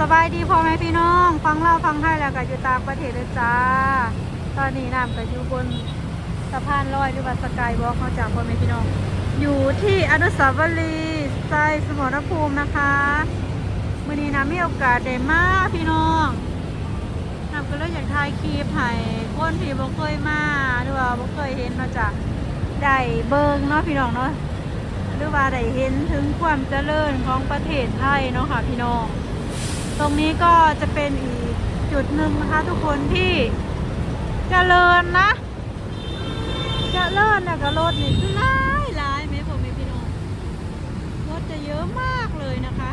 สบายดีพ่อแม่พี่น้อง ฟังเล่าฟังให้แล้วก็อยู่ต่างประเทศเลยจ้า ตอนนี้น้ำก็อยู่บนสะพานลอยหรือว่าสกายวอล์กเขาจากพ่อแม่พี่น้อง อยู่ที่อนุสาวรีย์ไซสมรภูมินะคะมื่อนี้นะมีโอกาสได้มาพี่น้องน้ำก็เลยอยากถ่ายคลิปให้คนที่บ่เคยมาหรือว่าบ่เคยเห็นมาจากได้เบิงเนาะพี่น้องเนาะหรือว่าได้เห็นถึงความเจริญของประเทศไทยเนาะค่ะพี่น้อง ตรงนี้ก็จะเป็นอีกจุดหนึ่งนะคะทุกคนที่เจริญนะเจริญเนี่ยก็รถนี่คือหลายหลายไหมผมพี่น้องรถจะเยอะมากเลยนะคะ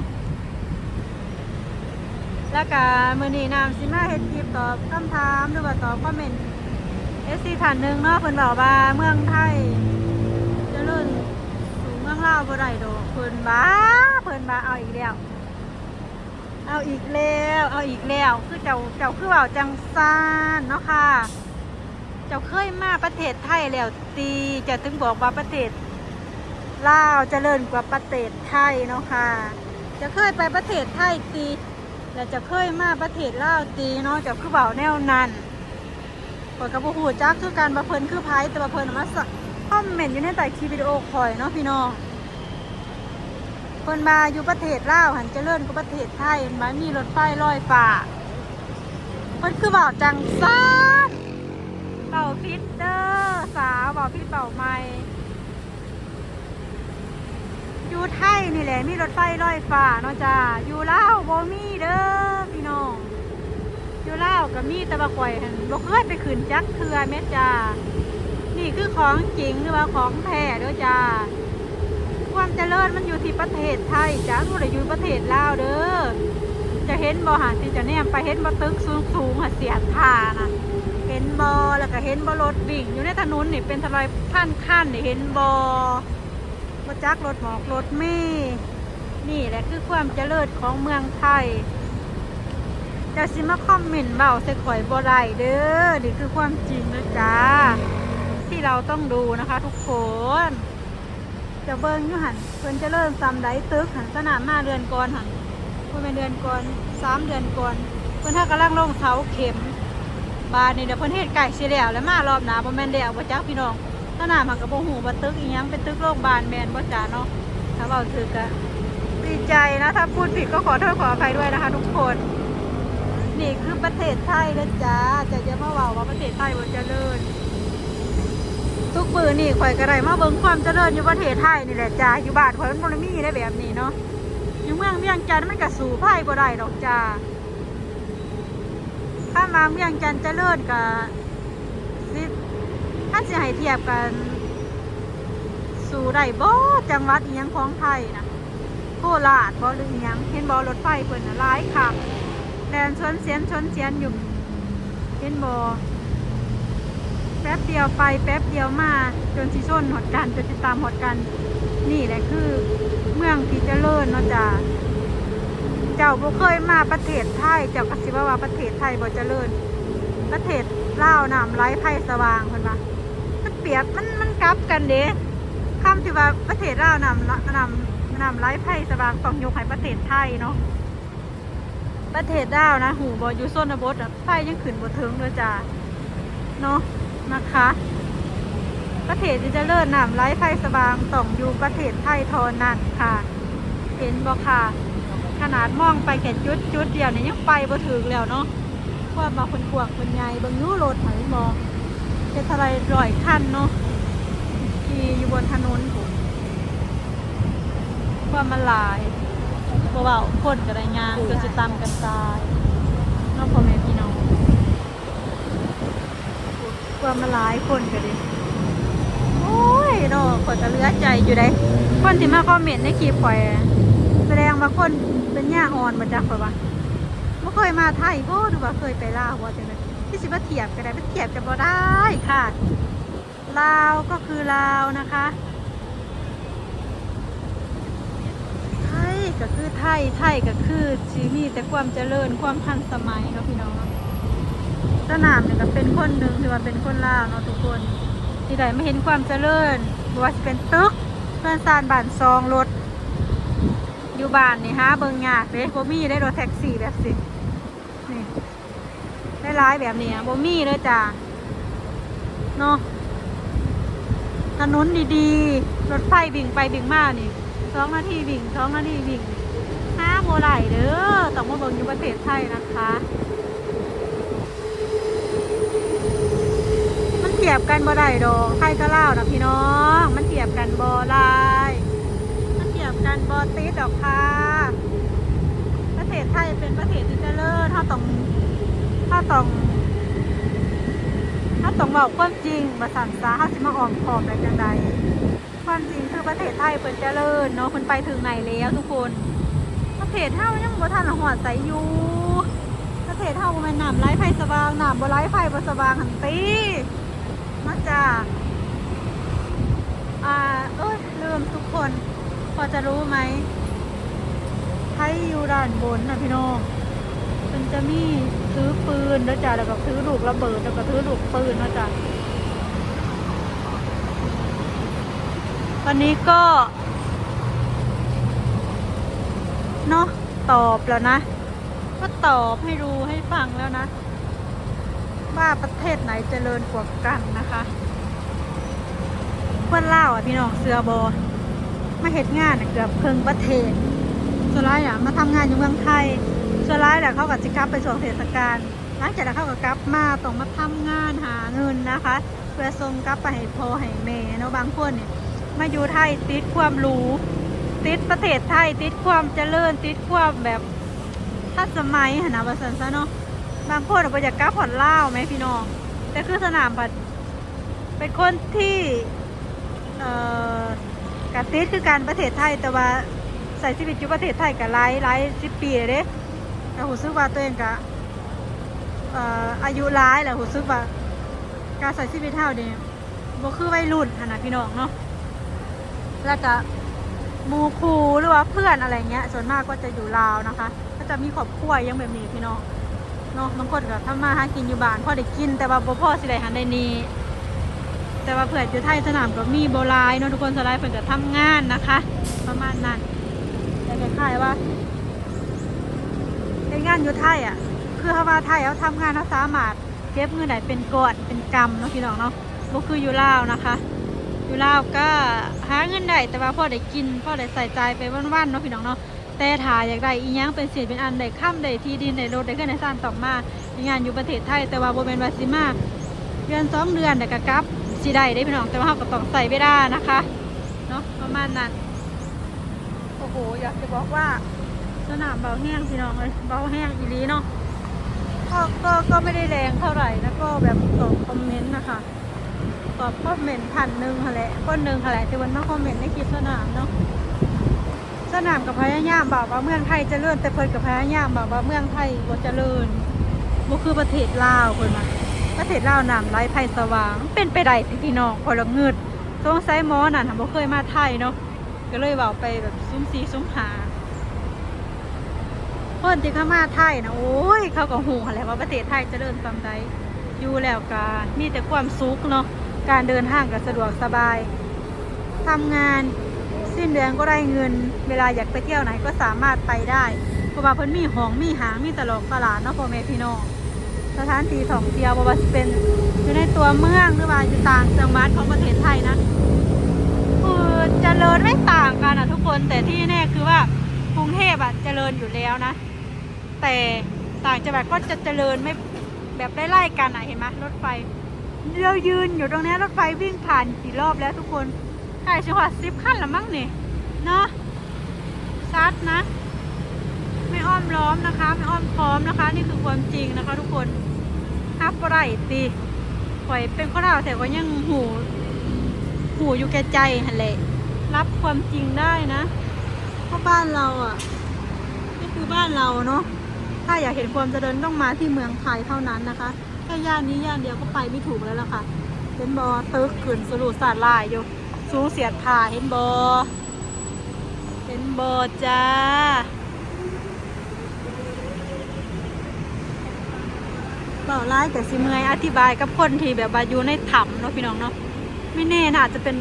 แล้วก็มือนีนามซิมาเฮดคลิปตอบคำถามหรือว่าตอบคอมเมนต์เอสซีท่านหนึ่งเนาะเพิ่นบอกว่าเมืองไทยเจริญสูงเมืองลาวบ่ได้ดอกเพิ่นบ้าเพิ่นบ้าเอาอีกแล้ว เอาอีกแล้ว เอาอีกแล้ว คือเจ้าเจ้าคือเว่าจังซานเนาะค่ะ เจ้าเคยมาประเทศไทยแล้วตีจะถึงบอกว่าประเทศลาวเจริญกว่าประเทศไทยเนาะค่ะ จะเคยไปประเทศไทยตีแล้วจะเคยมาประเทศลาวตีเนาะเจ้าคือเบาแนวนั้นข้อยกับผู้หูจักคือการมาเพิ่นคือไผแต่ว่าเพิ่นเอามาสคอมเมนต์อยู่ในใต้คลิปวิดีโอคอยเนาะพี่น้อง พิ่นมาอยู่ประเทศลาวหันเจริญกว่าประเทศไทยเห็นหมามีรถไฟลอยฟ้าเพิ่นคือเบาจังซ่าเบาพิษเด้อสาวเบาพิษเบาใหม่อยู่ไทยนี่แหละมีรถไฟลอยฟ้าเนาะจ้าอยู่ลาวบ่มีเด้อพี่น้องอยู่ลาวก็มีแต่ว่ข่อยหันบ่เคยไปขึ้นจักเทือแม่จ้านี่คือของจริงหรือว่าของแท้เด้อจ้า ความเจริญมันอยู่ที่ประเทศไทยจ้าบ่ได้อยู่ประเทศลาวเด้อจะเห็นบ่หาที่จะแนมไปเห็นบ่ตึกสูงสูงหเสียงท่านะเห็นบ่แล้วก็เห็นบ่รถวิ่ง อยู่ในถนนนี่เป็นทลายพันขั้นนี่เห็นบ่บ่จักรถหมอกรถเมล์นี่แหละคือความเจริญของเมืองไทยจะสิมาคอมเมนต์เบาใส่ข่อยบ่ได้เด้อนี่คือความจริงนะจ้าที่เราต้องดูนะคะทุกคน จะเบิ้งอยู่หันเพิ่นจะเริ่มซ้ำไดตึกหันสนามมาเดือนก่อนหันเพิ่นเป็นเดือนก่อนสามเดือนก่อนเพิ่นถ้ากำลังลงเสาเข็ม บานนี่เดี๋ยวเพิ่นเฮ็ดไก่สิแล้วแล้วมารอบหน้าบ่แม่นแล้วบ่จักพี่น้องสนามหักก็บ่ฮู้ว่ตึกอีหยังเป็นตึกโรงพยาบาลแม่นบ่จ้าเนาะถ้าเว้าถึกะดีใจนะถ้าพูดผิดก็ขอโทษขออภัยด้วยนะคะ ทุกคน นี่คือประเทศไทยนะจ้าจะจะมาเว้าว่าประเทศไทยบ่เจริญ ทุกมือนี่ข่อยก็ได้มาเบิ่งความเจริญอยู่ประเทศไทยนี่แหละจ้าอยู่บ้านข่อยมันบ่ได้มีได้แบบนี้เนาะอยู่เมืองเวียงจันทน์มันก็สู่ไผบ่ได้ดอกจ้าถ้ามาเวียงจันทน์เจริญก็สิถ้าสิให้เทียบกัน สู่ได้บ่จังหวัดอีหยังของไทยนะโคราชบ่หรืออีหยังเห็นบ่รถไฟเพิ่นน่ะหลายคักแล่นชนเสียนชนเสียนอยู่เห็นบ่ ป๊บเดียวไปแป๊บเดียวมาจนสิชนหดกันจนสิดตามหดกัน นี่แหละคือเมืองที่เจริญเนาะจ้าเจ้าบ่เคยมาประเทศไทยเจ้ากสิว่าว่าประเทศไทยบ่เจริญ ประเทศลาวน้ำไหลไผ่สว่างเพิ่นว่ามันเปรียบมันมันกลับกันเด้คำที่ว่าประเทศลาวน้ำน้ำน้ำไหลไผ่สว่างต้องยกให้ประเทศไทยเนาะประเทศลาวนะ หูบ่อยู่โซนบทอะไฟยังขึ้นบ่ถึงเลยจ้าเนาะ นะคะ ประเทศที่จะเลิศน้ำไร้ไฟสว่างต้องอยู่ประเทศไทยทอนั้นค่ะ เห็นบ่ค่ะ ขนาดมองไปแค่จุดจุดเดียวเนี่ยยังไปบ่ถึงแล้วเนาะว่ามาคนขวางคนใหญ่เบางยูโรดหอยมองเป็นอะไรร่อยขั้นเนาะขี่อยู่บนถนนผมความมันหลายบ่เบาคนก็ได้งานก็จะตามกันตายเนาะพอแม่พี่น้อง ก ว่ามาหลายคนก็ดิโอ้ยเนาะข่อยก็เลือใจอยู่ได้คนที่มาคอมเมนต์ในคลิปข่อยแสดงว่าคนเป็นหญ้าอ่อนมาจากข่อยว่าบ่เคยมาไทยบ่หรือว่าเคยไปลาวบ่าจังได๋ที่สิมาเทียบกันได้มันเทียบกันบ่ได้ค่ะลาวก็คือลาวนะคะไทยก็คือไทยไทยก็คือสิมีแต่ความเจริญความทันสมัยเนาะพี่น้อง สนามเนี่ยก็เป็นคนหนึ่งที่ว่าเป็นคนลาวเนาะทุกคนที่ใดไม่เห็นความเจริญบ่ว่าจะเป็นตึกเพื่อนซานบ้านซองรถ อยู่บ้านนี่ฮะเบิ่งยากเด้บ่มีได้รถแท็กซี่แบบสินี่ได้ร้ายแบบนี้อะบ่มีเลยจ้าเนาะถนนดีๆ รถไฟวิ่งไปวิ่งมานี่สองนาทีวิ่งสองนาทีวิ่งห้าโมไหลเด้อต้องมาเบิ่งอยู่ประเทศไทยนะคะ มันเที ยบกันบ่ได้ดอกไทยก็ลาวนะพี่น้อง มันเทียบกันบ่ได้มันเทียบกันบ่ติดดอกค่ะ ประเทศไทยเป็นประเทศที่เจริญถ้าต้องถ้าต้องถ้าต้องบอกความจริงมาสั่นซาถ้าสิมาออมขอมได้จังใดความจริงคือประเทศไทยเป็นเจริญเนาะมันไปถึงไหนแล้วทุกคน ประเทศเฮายังบ่ทันหอดใสอยู่ประเทศเฮาบ่แม่นน้ำไหลไฟสว่างน้ำบ่ไหลไฟบ่สว่างหันติมา จ้าอ่าเอ้ยลืมทุกคน พอจะรู้ไหมไทยอยู่ด้านบนนะพี่น้องมันจะมีซื้อปืนแล้วจ้ะแล้วก็ซื้อลูกระเบิดแล้วก็ซื้อลูกปืนนะจ๊ะวันนี้ก็เนาะตอบแล้วนะ ก็ตอบให้รู้ให้ฟังแล้วนะ ว่าประเทศไหนเจริญกว่ากันนะคะเพื่อนเล่าอะพี่น้องเสือบอมาเหตุงานน่ะเกือบครึ่งประเทศส่วนร้ายอะมาทำงานอยู่เมืองไทยส่วนร้ายแหละเขากับจิกับไปช่วงเทศกาลหลังจากนั้นเขาก็กลับมาต้องมาทำงานหาเงินนะคะเพื่อส่งกลับไปให้พ่อให้แม่เนาะบางคนเนี่ยมาอยู่ไทยติดความรู้ติดประเทศไทยติดความเจริญติดความแบบทันสมัยหนนะว่าสันซะเนาะ บางคนอาจจะกลับผ่อนเล่าไหมพี่น้อง แต่คือสนามบัดเป็นคนที่เอ่อกะติดคือการประเทศไทยแต่ว่าใส่ชีวิตอยู่ประเทศไทยกับหลายหลายสิบปีเลยเด้แต่หูซึกว่าตัวเองกะอายุหลายแหละหูซึกว่าการใส่ชีวิตเท่านี้บ่คือวัยรุ่นนะพี่น้องเนาะแล้วก็มูคูหรือว่าเพื่อนอะไรเงี้ย ส่วนมากก็จะอยู่ลาวนะคะ ก็จะมีครอบครัวอยังแบบนี้พี่น้อง เนาะบางคนก็ทำมาหากินอยู่บ้านพ่อได้กินแต่ว่าบ่พ่อสิได้หันได้นีแต่ว่าเพื่ออยู่ไทยสนามก็มีโบราณเนาะทุกคนสไลด์เพื่อนก็ทำงานนะคะ ประมาณนั้นแต่คล้ายๆว่าเป็นงานอยู่ไทยอะ คือถ้าว่าไทยเขาทำงานเขาสามารถเก็บเงินได้เป็นกอนเป็นกำเนาะพี่น้องเนาะบ่คืออยู่ลาวนะคะอยู่ลาวก็หาเงินได้แต่ว่าพ่อได้กินพ่อได้ใส่ใจไปวันๆเนาะพี่น้องเนาะ แต่ถ้าอยากได้อีหยังเป็นสินเป็นอันได้ข้ามได้ที่ดินได้รถได้เงินได้สร้างต่อมามีงานอยู่ประเทศไทยแต่ว่าบ่แม่นวาสิมาเดือนสองเดือนแต่ก็กลับสิได้ได้พี่น้องแต่ว่าเราก็ต้องใส่เวลานะคะเนาะประมาณนั้นโอ้โหอยากจะบอกว่าสนามเบาแห้งพี่น้องเลยเบาแห้งอีหลีเนาะก็ก็ก็ไม่ได้แรงเท่าไหร่แล้วก็แบบตอบคอมเมนต์นะคะตอบคอมเมนต์พันหนึ่งคะแหละคนหนึ่งคะแหละที่วันมาคอมเมนต์ในคลิปสนามเนาะ สนามกับพยายามบอกว่าเมืองไทยเจริญแต่เพิ่นกับพยายามบอกว่าเมืองไทยบ่เจริญบ่คือประเทศลาวเพิ่นว่าประเทศลาวน้ำไหลไผ่สว่าง เป็นไปได้พี่น้องคนละเงืดสงสัยหมอนั่นน่ะบ่เคยมาไทยเนาะก็เลยเบาไปแบบซุ้มซีซุ้มหาคนที่เข้ามาไทยนะโอ้ยเขาก็หูอะไรว่าประเทศไทยเจะเดินตามใดอยู่แล้วกามีแต่ความสุขเนาะการเดินทางก็สะดวกสบายทำงาน สิ้นเดือนก็ได้เงิน เวลาอยากไปเที่ยวไหนก็สามารถไปได้เพราะว่าเพิ่นมีห้องมีหางมีตลกตลาดเนาะพ่อแม่พี่น้องสถานที่ท่องเที่ยวบ่ว่าสเป็นอยู่ในตัวเมืองหรือว่าอยู่ต่างจังหวัดของประเทศไทยนะคือเจริญไม่ต่างกันอะทุกคนแต่ที่แน่คือว่ากรุงเทพอะเจริญอยู่แล้วนะ แต่ต่างจังหวัดก็จะเจริญไม่แบบไล่ๆกันอะเห็นไหมรถไฟเรายืนอยู่ตรงนี้รถไฟวิ่งผ่านกี่รอบแล้วทุกคน ใช่จังหวัดสิบขั้นละมั้งเนี่ยเนาะซัดนะ ไม่อ้อมล้อมนะคะ ไม่อ้อมค้อมนะคะ นี่คือความจริงนะคะ ทุกคนฮับไรตีปล่อยเป็นข้าวแต่ก็ยังหูหูอยู่แก่ใจหันแหละรับความจริงได้นะเพราะบ้านเราอะนี่คือบ้านเราเนาะถ้าอยากเห็นความเจริญต้องมาที่เมืองไทยเท่านั้นนะคะแค่ย่านนี้ย่านเดียวก็ไปไม่ถูกแล้วล่ะค่ะเห็นบอตึกขืนสรุปสาดลายอยู่ สูงเสียดผ่าเห็นบอเห็นบอจ้าเบาร้ายแต่สิเมยอธิบายกับคนที่แบบว่าอยู่ในถ้ำเนาะพี่น้องเนาะไม่แน่นะอาจะเป็น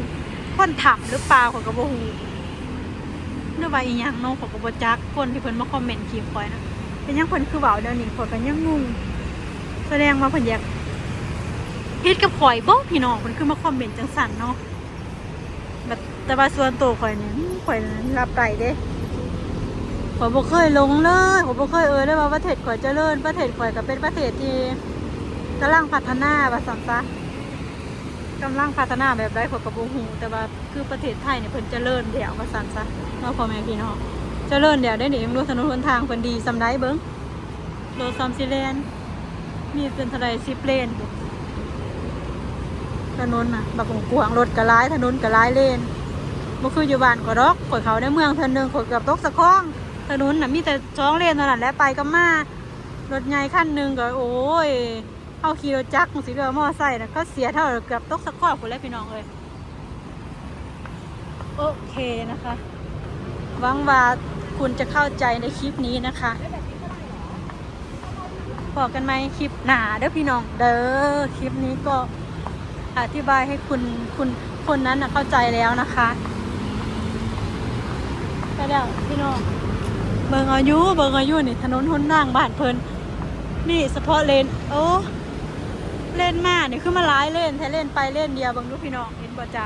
คนถับหรือเปล่าของกระโบหูหรือว่าอีหยังเนาะขอยก็บ่จักคนที่เพิ่นมาคอมเมนต์คลิปข่อยนะเป็นยังเพิ่นคือเว้าเดี๋ยวนี้ข่อยก็ยังงงแสดงว่าเพิ่นอยากเฮ็ดกับข่อยบ่พี่น้องเพิ่นคือมาคอมเมนต์จังซั่นเนาะ แบบแต่ว่าส่วนตัวข่อยนี่อืมข่อยนั้นรับได้เด้ข่อยบ่เคยลงเลยข่อยบ่เคยเอ่ยเลยว่าประเทศข่อยเจริญประเทศข่อยก็เป็นประเทศที่กำลังพัฒนาว่าซั่นซะกำลังพัฒนาแบบได้ขอยกระบูหูแต่ว่าคือประเทศไทยเนี่ยเพิ่นเจริญเดี่ยวมาสั่นซะเนาะพ่อแม่พี่น้องเจริญเดี่ยวได้หนิเอ็มรู้ถนนหนทางเพิ่นดีสำได้เบิ้งโลซัมซิเลนมีเป็นทะเลซิปเลนอยู่ถนนน่ะบักกวางรถกระร้ายถนนกระร้ายเลน บ่คืออยู่บ้านก็ดอกข่อยเขาในเมืองเทื่อนึงข่อยเกือบตกสะข้องถนนน่ะมีแต่สองเลนเท่านั้นแหละไปก็มารถใหญ่คันหนึงก็โอ้ยเอาขี่รถจักรสิเรือมอไซค์นะก็เสียเท่าเกือบตกสะกอบคนแล้วพี่น้องเลยโอเคนะคะหวังว่าคุณจะเข้าใจในคลิปนี้นะคะบอกกันไหมคลิปหนาเด้อพี่น้องเด้อคลิปนี้ก็อธิบายให้คุณคุณคนนั้นนะเข้าใจแล้วนะคะ ไปแล้วพี่น้อง เบิงอายุเบิงอายุนี่ถนนหนทางบ้านเพลินนี่เฉพาะเลนโอ้เล่นมาเนี่ยคือมาหลายเล่นแท้เล่นไปเล่นเดียวเบังลูกพี่น้องเห็นบ่จ้า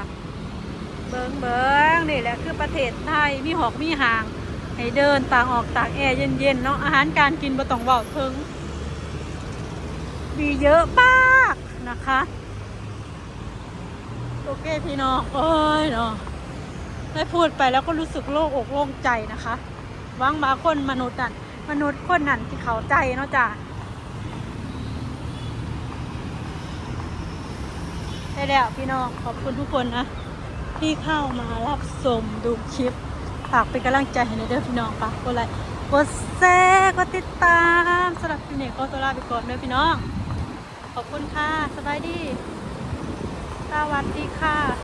เบิงเบิงนี่แหละคือประเทศไทยมีหอกมีหาง ให้เดินต่างออกตากแอร์เย็นๆเนาะอาหารการกินบ่ต้องเว้าถึงมีเยอะมากนะคะโอเคพี่น้องเอ้ยเนาะ ได้พูดไปแล้วก็รู้สึกโล่งอกโล่งใจนะคะหวังมาคนมนุษย์นั่นมนุษย์คนนั่นที่เขาใจเนาะจ้าได้แล้วพี่น้องขอบคุณทุกคนนะที่เข้ามารับชมดูคลิปฝากเป็นกำลังใจให้ในเด้อพี่น้องปะกดไลค์กดแชร์กดติดตามสำหรับพี่เนกก็ตัวลาไปก่อนเด้อพี่น้อง ขอบคุณค่ะสบายดี สวัสดีค่ะ